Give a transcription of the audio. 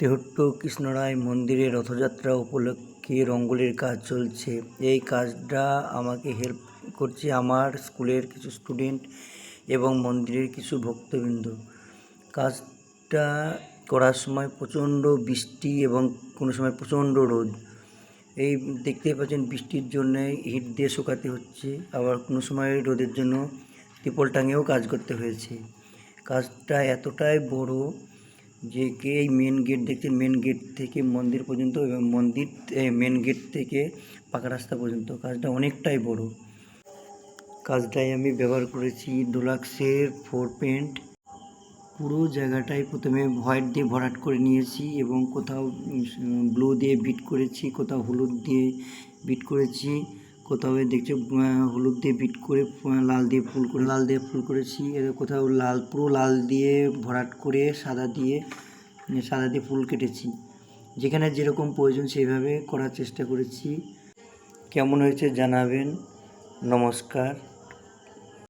তেহট্ট কৃষ্ণরায় মন্দিরে রথযাত্রা উপলক্ষে রঙ্গোলির কাজ চলছে। এই কাজটা আমাকে হেল্প করছে আমার স্কুলের কিছু স্টুডেন্ট এবং মন্দিরের কিছু ভক্তবৃন্দ। কাজটা করার সময় প্রচণ্ড বৃষ্টি এবং কোনো সময় প্রচণ্ড রোদ। এই দেখতেই পাচ্ছেন বৃষ্টির জন্যে হিট দিয়ে শুকাতে হচ্ছে, আবার কোনো সময় রোদের জন্য ত্রিপল টাঙিয়েও কাজ করতে হয়েছে। কাজটা এতটাই বড় যে কে এই মেন গেট দেখছেন মেন গেট থেকে মন্দির পর্যন্ত এবং মন্দির মেন গেট থেকে পাকা রাস্তা পর্যন্ত। কাজটা অনেকটাই বড়। কাজটাই আমি ব্যবহার করেছি ডোলাক্সের ফোর পেন্ট পুরো জায়গাটাই প্রথমে হোয়াইট দিয়ে ভরাট করে নিয়েছি এবং কোথাও ব্লু দিয়ে বিট করেছি, কোথাও হলুদ দিয়ে বিট করেছি। কোথাও দেখছে হলুদ দিয়ে বিট করে লাল দিয়ে ফুল করে, লাল দিয়ে ফুল করেছি। কোথাও লাল, পুরো লাল দিয়ে ভরাট করে, সাদা দিয়ে সাদা দিয়ে ফুল কেটেছি। যেখানে যেরকম প্রয়োজন সেইভাবে করার চেষ্টা করেছি। কেমন হয়েছে জানাবেন। নমস্কার।